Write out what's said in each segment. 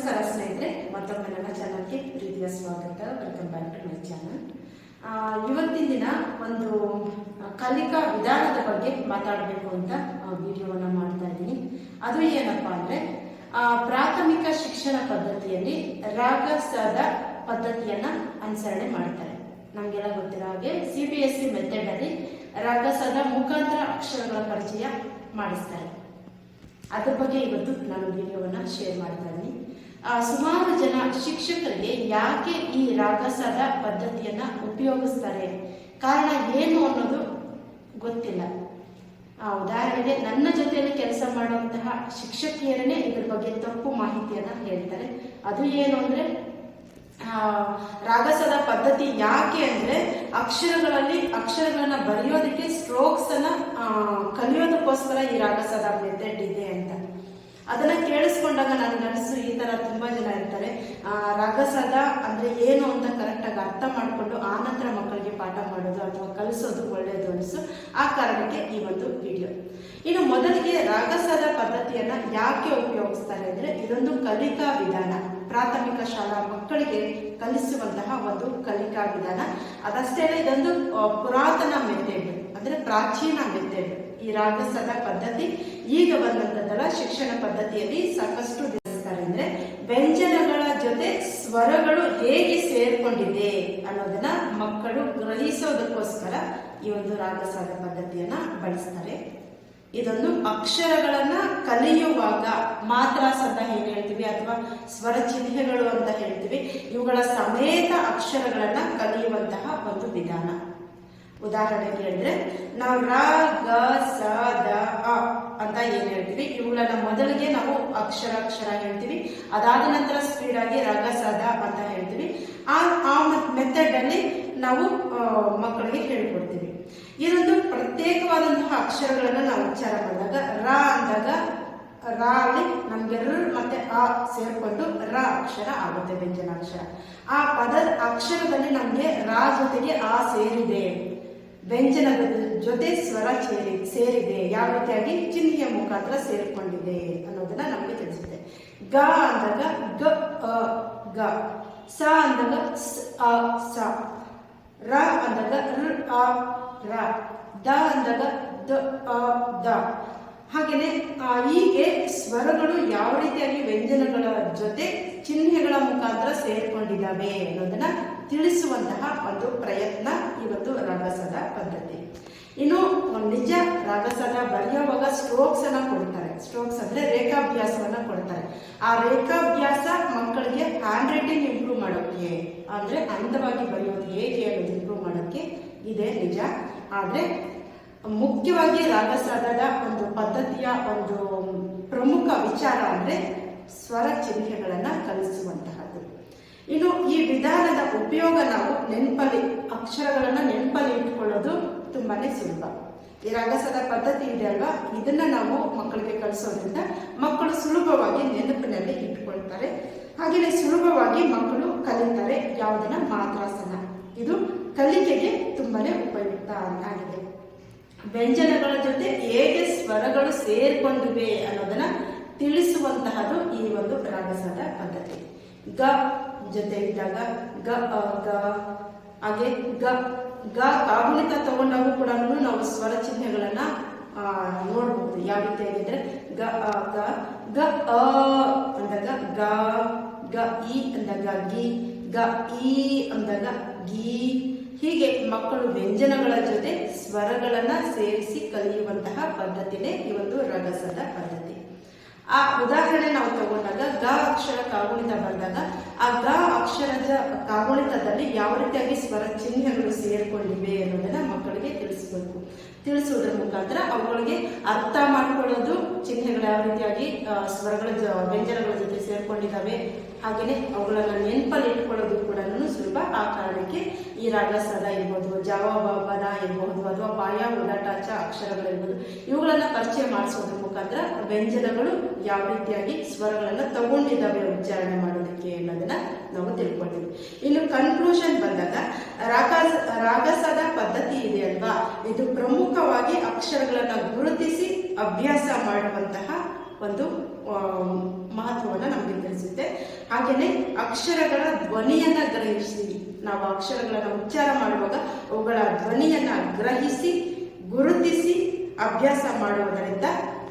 ನಮಸ್ಕಾರ ಸ್ನೇಹಿತರೆ, ಮತ್ತೊಮ್ಮೆ ನನ್ನ ಚಾನಲ್ಗೆ ಪ್ರೀತಿಯ ಸ್ವಾಗತ. Welcome back to my channel ಇವತ್ತಿನ ದಿನ ಒಂದು ಕಲಿಕಾ ವಿಧಾನದ ಬಗ್ಗೆ ಮಾತಾಡಬೇಕು ಅಂತ ವಿಡಿಯೋವನ್ನು ಮಾಡ್ತಾ ಇದ್ದೀನಿ. ಅದು ಏನಪ್ಪ ಅಂದರೆ ಪ್ರಾಥಮಿಕ ಶಿಕ್ಷಣ ಪದ್ಧತಿಯಲ್ಲಿ ರಾಗ, ಸದ ಪದ್ಧತಿಯನ್ನ ಅನುಸರಣೆ ಮಾಡ್ತಾರೆ. ನಮಗೆಲ್ಲ ಗೊತ್ತಿರೋ ಹಾಗೆ ಸಿ ಬಿ ಎಸ್ ಸಿ ಮೆಥಡಲ್ಲಿ ರಾಗ ಮುಖಾಂತರ ಅಕ್ಷರಗಳ ಪರಿಚಯ ಮಾಡಿಸ್ತಾರೆ. ಅದ್ರ ಬಗ್ಗೆ ಇವತ್ತು ನಾನು ವಿಡಿಯೋವನ್ನ ಶೇರ್ ಮಾಡ್ತಾ ಇದ್ದೀನಿ. ಸುಮಾರು ಜನ ಶಿಕ್ಷಕರಿಗೆ ಯಾಕೆ ಈ ರಾಗಸದ ಪದ್ಧತಿಯನ್ನ ಉಪಯೋಗಿಸ್ತಾರೆ? ಕಾರಣ ಏನು ಅನ್ನೋದು ಗೊತ್ತಿಲ್ಲ. ಆ, ಉದಾಹರಣೆಗೆ ನನ್ನ ಜೊತೆಯಲ್ಲಿ ಕೆಲಸ ಮಾಡುವಂತಹ ಶಿಕ್ಷಕಿಯರನ್ನೇ ಇದ್ರ ಬಗ್ಗೆ ತಪ್ಪು ಮಾಹಿತಿಯನ್ನ ಹೇಳ್ತಾರೆ. ಅದು ಏನು ಅಂದ್ರೆ ಆ, ರಾಗಸದ ಪದ್ಧತಿ ಯಾಕೆ ಅಂದ್ರೆ ಅಕ್ಷರಗಳಲ್ಲಿ ಅಕ್ಷರಗಳನ್ನ ಬರೆಯೋದಕ್ಕೆ ಸ್ಟ್ರೋಕ್ಸ್ ಅನ್ನ ಆ, ಕಲಿಯೋದಕ್ಕೋಸ್ಕರ ಈ ರಾಗಸದ ಮೆಥಡ್ ಇದೆ ಅಂತ. ಕೇಳಿಸ್ಕೊಂಡಾಗ ನನ್ನ ಗಂಡಸು ಈ ತರ ತುಂಬಾ ಜನ ಇರ್ತಾರೆ. ರಾಗಸದ ಅಂದ್ರೆ ಏನು ಅಂತ ಕರೆಕ್ಟ್ ಆಗಿ ಅರ್ಥ ಮಾಡಿಕೊಂಡು ನಂತರ ಮಕ್ಕಳಿಗೆ ಪಾಠ ಮಾಡೋದು ಅಥವಾ ಕಲಿಸೋದು ಒಳ್ಳೆಯದು ಅನಿಸು, ಆ ಕಾರಣಕ್ಕೆ ಈ ಒಂದು ವಿಡಿಯೋ ಇನ್ನು ಮೊದಲಿಗೆ ರಾಗಸದ ಪದ್ಧತಿಯನ್ನ ಯಾಕೆ ಉಪಯೋಗಿಸ್ತಾರೆ ಅಂದ್ರೆ ಇದೊಂದು ಕಲಿಕಾ ವಿಧಾನ. ಪ್ರಾಥಮಿಕ ಶಾಲಾ ಮಕ್ಕಳಿಗೆ ಕಲಿಸುವಂತಹ ಒಂದು ಕಲಿಕಾ ವಿಧಾನ. ಅದಷ್ಟೇ ಇದೊಂದು ಪುರಾತನ ಮೆಥೆಡ್, ಅಂದ್ರೆ ಪ್ರಾಚೀನ ಮೆಥಡ್. ಈ ರಾಗಸದ ಪದ್ಧತಿ ಈಗ ಬಂದಂತದ್ದಲ್ಲ ಶಿಕ್ಷಣ ಪದ್ಧತಿಯಲ್ಲಿ ಸಾಕಷ್ಟು ಅಂದ್ರೆ ವ್ಯಂಜನಗಳ ಜೊತೆ ಸ್ವರಗಳು ಹೇಗೆ ಸೇರ್ಕೊಂಡಿದೆ ಅನ್ನೋದನ್ನ ಮಕ್ಕಳು ಗ್ರಹಿಸೋದಕ್ಕೋಸ್ಕರ ಈ ಒಂದು ರಾಗಸಾದ ಪದ್ಧತಿಯನ್ನ ಬಳಸ್ತಾರೆ. ಇದೊಂದು ಅಕ್ಷರಗಳನ್ನ ಕಲಿಯುವಾಗ ಮಾತ್ರಾಸ್ ಅಂತ ಏನ್ ಹೇಳ್ತೀವಿ ಅಥವಾ ಸ್ವರ ಚಿಹ್ನೆಗಳು ಅಂತ ಹೇಳ್ತೀವಿ. ಇವುಗಳ ಸಮೇತ ಅಕ್ಷರಗಳನ್ನ ಕಲಿಯುವಂತಹ ಒಂದು ವಿಧಾನ. ಉದಾಹರಣೆಗೆ ಹೇಳಿದ್ರೆ, ನಾವು ರ, ಗ, ಸ, ದ, ಅ ಅಂತ ಏನ್ ಹೇಳ್ತೀವಿ? ಇವುಗಳನ್ನ ಮೊದಲಿಗೆ ನಾವು ಅಕ್ಷರ ಅಕ್ಷರ ಹೇಳ್ತೀವಿ. ಅದಾದ ನಂತರ ಸ್ಪೀಡ್ ಆಗಿ ರಗ ದ ಅಂತ ಹೇಳ್ತೀವಿ. ಆ ಆ ಮೆಥಡ್ ಅಲ್ಲಿ ನಾವು ಮಕ್ಕಳಿಗೆ ಹೇಳ್ಕೊಡ್ತೀವಿ. ಇದೊಂದು ಪ್ರತ್ಯೇಕವಾದಂತಹ ಅಕ್ಷರಗಳನ್ನ ನಾವು ಉಚ್ಚಾರ ಮಾಡಿದಾಗ, ರ ಅಂದಾಗ ರ ಅಲ್ಲಿ ನಮ್ಗೆ ರ ಮತ್ತೆ ಆ ಸೇರ್ಕೊಂಡು ರ ಅಕ್ಷರ ಆಗುತ್ತೆ ವ್ಯಂಜನಾಕ್ಷರ. ಆ ಪದ, ಅಕ್ಷರದಲ್ಲಿ ನಮ್ಗೆ ರ ಜೊತೆಗೆ ಆ ಸೇರಿದೆ. ವ್ಯಂಜನದ ಜೊತೆ ಸ್ವರ ಸೇರಿ, ಸೇರಿದೆ, ಯಾವ ರೀತಿಯಾಗಿ ಚಿಹ್ನೆಯ ಮುಖಾಂತರ ಸೇರಿಕೊಂಡಿದೆ ಅನ್ನೋದನ್ನ ನಮಗೆ ತಿಳಿಸುತ್ತೆ. ಗ ಅಂದಾಗ ಗ, ಅ, ಗ. ಸ ಅಂದಾಗ ಸ್, ಅ, ಸ. ರ ಅಂದಾಗ ರ, ಅ, ರ. ದ ಅಂದಾಗ ದ, ಅ, ದ. ಹಾಗೇನೆ ಆ, ಹೀಗೆ ಸ್ವರಗಳು ಯಾವ ರೀತಿಯಾಗಿ ವ್ಯಂಜನಗಳ ಜೊತೆ ಚಿಹ್ನೆಗಳ ಮುಖಾಂತರ ಸೇರಿಕೊಂಡಿದ್ದಾವೆ ಅನ್ನೋದನ್ನ ತಿಳಿಸುವಂತಹ ಒಂದು ಪ್ರಯತ್ನ ಇವತ್ತು ರಾಗಸದ ಪದ್ಧತಿ. ಇನ್ನು ನಿಜ ರಾಗಸದ ಬರೆಯುವಾಗ ಸ್ಟ್ರೋಕ್ಸ್ ಅನ್ನ ಕೊಡ್ತಾರೆ. ಸ್ಟ್ರೋಕ್ಸ್ ಅಂದ್ರೆ ರೇಖಾಭ್ಯಾಸವನ್ನ ಕೊಡ್ತಾರೆ. ಆ ರೇಖಾಭ್ಯಾಸ ಮಕ್ಕಳಿಗೆ ಹ್ಯಾಂಡ್ ರೈಟಿಂಗ್ ಇಂಪ್ರೂವ್ ಮಾಡೋಕೆ ಅಂದ್ರೆ ಅಂದವಾಗಿ ಬರೆಯೋದು ಹೇಗೆ ಅನ್ನೋದು ಇಂಪ್ರೂವ್ ಮಾಡೋಕೆ ಇದೆ ನಿಜ. ಆದ್ರೆ ಮುಖ್ಯವಾಗಿ ರಾಗಸಾದದ ಒಂದು ಪದ್ಧತಿಯ ಒಂದು ಪ್ರಮುಖ ವಿಚಾರ ಅಂದ್ರೆ ಸ್ವರ ಚಿಹ್ನೆಗಳನ್ನ ಕಲಿಸುವಂತಹದ್ದು. ಇನ್ನು ಈ ವಿಧಾನದ ಉಪಯೋಗ ನಾವು ನೆನಪಲ್ಲಿ, ಅಕ್ಷರಗಳನ್ನ ನೆನಪಲ್ಲಿ ಇಟ್ಕೊಳ್ಳೋದು ತುಂಬಾನೇ ಸುಲಭ. ಈ ರಾಗಸದ ಪದ್ಧತಿ ಇದೆ ಅಲ್ವಾ? ಇದನ್ನ ನಾವು ಮಕ್ಕಳಿಗೆ ಕಲಿಸೋದ್ರಿಂದ ಮಕ್ಕಳು ಸುಲಭವಾಗಿ ನೆನಪಿನಲ್ಲಿ ಇಟ್ಕೊಳ್ತಾರೆ. ಹಾಗೆಯೇ ಸುಲಭವಾಗಿ ಮಕ್ಕಳು ಕಲಿತಾರೆ ಯಾವುದನ್ನ ಮಾತ್ರಾಸನ. ಇದು ಕಲಿಕೆಗೆ ತುಂಬಾನೇ ಉಪಯುಕ್ತ ಆಗಿದೆ ವ್ಯಂಜನಗಳ ಜೊತೆ ಹೇಗೆ ಸ್ವರಗಳು ಸೇರ್ಕೊಂಡಿವೆ ಅನ್ನೋದನ್ನ ತಿಳಿಸುವಂತಹದ್ದು ಈ ಒಂದು ರಾಗಸದ ಪದ್ಧತಿ. ಗ ಜೊತೆ ಇದ್ದಾಗ ಗ ಗ ಹಾಗೆ ಗ ಗ ಕಾಗುಣಿತ ತಗೊಂಡಾಗ ಕೂಡ ನಾವು ಸ್ವರ ಚಿಹ್ನೆಗಳನ್ನ ಆ, ನೋಡ್ಬೋದು. ಯಾವ ರೀತಿ ಆಗಿದ್ರೆ ಗ ಗ ಗ ಅ ಅಂದಾಗ ಗ ಗ ಇ ಅಂದಾಗ ಗಿ ಗ ಇ ಅಂದಾಗ ಗಿ ಹೀಗೆ ಮಕ್ಕಳು ವ್ಯಂಜನಗಳ ಜೊತೆ ಸ್ವರಗಳನ್ನ ಸೇರಿಸಿ ಕಲಿಯುವಂತಹ ಪದ್ಧತಿನೇ ಈ ಒಂದು ರಗಸದ ಪದ್ಧತಿ. ಆ ಉದಾಹರಣೆ ನಾವು ತಗೊಂಡಾಗ ಗ ಅಕ್ಷರ ಕಾಗುಣಿತ ಬಂದಾಗ ಆ ಗ ಅಕ್ಷರದ ಕಾಗುಣಿತದಲ್ಲಿ ಯಾವ ರೀತಿಯಾಗಿ ಸ್ವರ ಚಿಹ್ನೆಗಳು ಸೇರಿಕೊಂಡಿವೆ ಅನ್ನೋದನ್ನ ಮಕ್ಕಳಿಗೆ ತಿಳಿಸ್ಬೇಕು. ತಿಳಿಸುವುದರ ಮುಖಾಂತರ ಅವುಗಳಿಗೆ ಅರ್ಥ ಮಾಡ್ಕೊಳ್ಳೋದು, ಚಿಹ್ನೆಗಳು ಯಾವ ರೀತಿಯಾಗಿ ಸ್ವರಗಳ ಜ- ವ್ಯಂಜನಗಳ ಜೊತೆ ಸೇರ್ಕೊಂಡಿದ್ದಾವೆ. ಹಾಗೆಯೇ ಅವುಗಳನ್ನು ನೆನಪಲ್ಲಿ ಇಟ್ಕೊಳ್ಳೋದು ಕೂಡ ಸುಲಭ. ಆ ಕಾರಣಕ್ಕೆ ಈ ರಾಗ ಸದ ಇರ್ಬೋದು ಜಾವ ಬದ ಇರ್ಬೋದು ಅಥವಾ ಪಾಯ ಉಡಾಟಾಚ ಅಕ್ಷರಗಳಿರ್ಬೋದು ಇವುಗಳನ್ನು ಪರಿಚಯ ಮಾಡಿಸೋದ್ರ ಮುಖಾಂತರ ವ್ಯಂಜನಗಳು ಯಾವ ರೀತಿಯಾಗಿ ಸ್ವರಗಳನ್ನು ತಗೊಂಡಿದ್ದಾವೆ ಉಚ್ಚಾರಣೆ ಮಾಡೋದಕ್ಕೆ ಅನ್ನೋದನ್ನ ನಾವು ತಿಳ್ಕೊಳ್ತೀವಿ. ಇನ್ನು ಕನ್ಕ್ಲೂಷನ್ ಬಂದಾಗ, ರಾಗ ರಾಗಸದ ಪದ್ಧತಿ ಇದೆ ಅಲ್ವಾ? ಇದು ಪ್ರಮುಖವಾಗಿ ಅಕ್ಷರಗಳನ್ನು ಗುರುತಿಸಿ ಅಭ್ಯಾಸ ಮಾಡುವಂತಹ ಒಂದು ಮಹತ್ವವನ್ನು ನಮಗೆ ತಿಳಿಸುತ್ತೆ ಹಾಗೆಯೇ ಅಕ್ಷರಗಳ ಧ್ವನಿಯನ್ನ ಗ್ರಹಿಸಿ. ನಾವು ಅಕ್ಷರಗಳನ್ನು ಉಚ್ಚಾರ ಮಾಡುವಾಗ ಅವುಗಳ ಧ್ವನಿಯನ್ನ ಗ್ರಹಿಸಿ, ಗುರುತಿಸಿ, ಅಭ್ಯಾಸ ಮಾಡುವುದರಿಂದ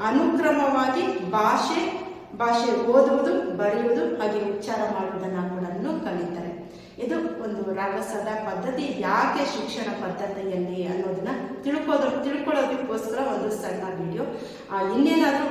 ಅನುಕ್ರಮವಾಗಿ ಭಾಷೆ ಭಾಷೆ ಓದುವುದು, ಬರೆಯುವುದು ಹಾಗೆ ಉಚ್ಚಾರ ಮಾಡುವುದನ್ನು ಕೂಡ ಕಲಿತಾರೆ. ಇದು ಒಂದು ರಾಗಸದ ಪದ್ಧತಿ, ಯಾಕೆ ಶಿಕ್ಷಣ ಪದ್ಧತಿಯಲ್ಲಿ ಅನ್ನೋದನ್ನ ತಿಳ್ಕೋದು, ತಿಳ್ಕೊಳ್ಳೋದಕ್ಕೋಸ್ಕರ ಒಂದು ಸಣ್ಣ ವಿಡಿಯೋ ಇನ್ನೇನಾದರೂ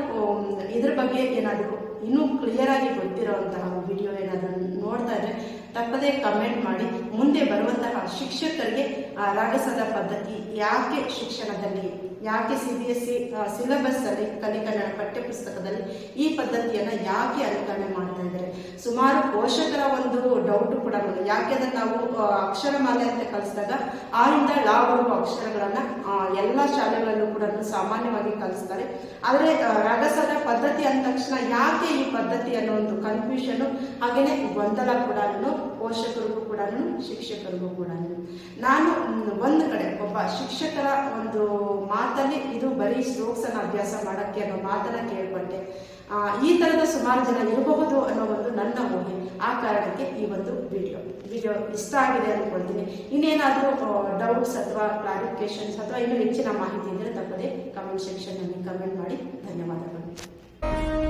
ಇದ್ರ ಬಗ್ಗೆ ಏನಾದರೂ ಇನ್ನೂ ಕ್ಲಿಯರ್ ಆಗಿ ಗೊತ್ತಿರೋಂತಹ ವಿಡಿಯೋ ಏನಾದರೂ ನೋಡ್ತಾ ಇದ್ರೆ ತಪ್ಪದೇ ಕಮೆಂಟ್ ಮಾಡಿ, ಮುಂದೆ ಬರುವಂತಹ ಶಿಕ್ಷಕರಿಗೆ, ಆ ರಾಗಸದ ಪದ್ಧತಿ ಯಾಕೆ ಶಿಕ್ಷಣದಲ್ಲಿ, ಯಾಕೆ C B S C syllabus ಅಲ್ಲಿ ಕಲಿಕನ್ನಡ ಪಠ್ಯಪುಸ್ತಕದಲ್ಲಿ ಈ ಪದ್ಧತಿಯನ್ನ ಯಾಕೆ ಅನುಕರಣೆ ಮಾಡ್ತಾ ಇದ್ದಾರೆ? ಸುಮಾರು ಪೋಷಕರ ಒಂದು ಡೌಟ್ ಕೂಡ ಬಂದಿದೆ. ಯಾಕೆ ಅದನ್ನ ನಾವು ಅಕ್ಷರಮಾಲೆ ಅಂತ ಕಲಿಸಿದಾಗ, ಆರಿಂದ ಲಾವರೆಗೂ ಅಕ್ಷರಗಳನ್ನ ಅಕ್ಷರಗಳನ್ನು ಎಲ್ಲ ಶಾಲೆಗಳಲ್ಲೂ ಕೂಡ ಸಾಮಾನ್ಯವಾಗಿ ಕಲಿಸ್ತಾರೆ. ಆದರೆ ರಾಗಸದ ಪದ್ಧತಿ ಅಂದ ತಕ್ಷಣ ಯಾಕೆ ಈ ಪದ್ಧತಿ ಅನ್ನೋ ಒಂದು ಕನ್ಫ್ಯೂಷನ್ ಹಾಗೇನೆ ಗೊಂದಲ ಕೂಡ ಪೋಷಕರಿಗೂ ಕೂಡ ಶಿಕ್ಷಕರಿಗೂ ಕೂಡ ನಾನು ಒಂದು ಕಡೆ, ಒಬ್ಬ ಶಿಕ್ಷಕರ ಒಂದು ಮಾತಲ್ಲಿ ಇದು ಬರೀ ಸ್ಟ್ರೋಕ್ಸನ್ನ ಅಭ್ಯಾಸ ಮಾಡಕ್ಕೆ ಅನ್ನೋ ಮಾತನ್ನ ಕೇಳ್ಪಟ್ಟೆ ಈ ತರದ ಸುಮಾರು ಜನ ಇರಬಹುದು ಅನ್ನೋ ಒಂದು ನನ್ನ ಊಹೆ. ಆ ಕಾರಣಕ್ಕೆ ಈ ಒಂದು ವಿಡಿಯೋ. ವಿಡಿಯೋ ಇಷ್ಟ ಆಗಿದೆ ಅಂದ್ಕೊಳ್ತೀನಿ ಇನ್ನೇನಾದರೂ ಡೌಟ್ಸ್ ಅಥವಾ ಕ್ಲಾರಿಫಿಕೇಶನ್ಸ್ ಅಥವಾ ಇನ್ನೂ ಹೆಚ್ಚಿನ ಮಾಹಿತಿ ಇದ್ದರೆ ತಪ್ಪದೆ ಕಮೆಂಟ್ ಸೆಕ್ಷನ್ನಲ್ಲಿ ಕಮೆಂಟ್ ಮಾಡಿ. ಧನ್ಯವಾದಗಳು.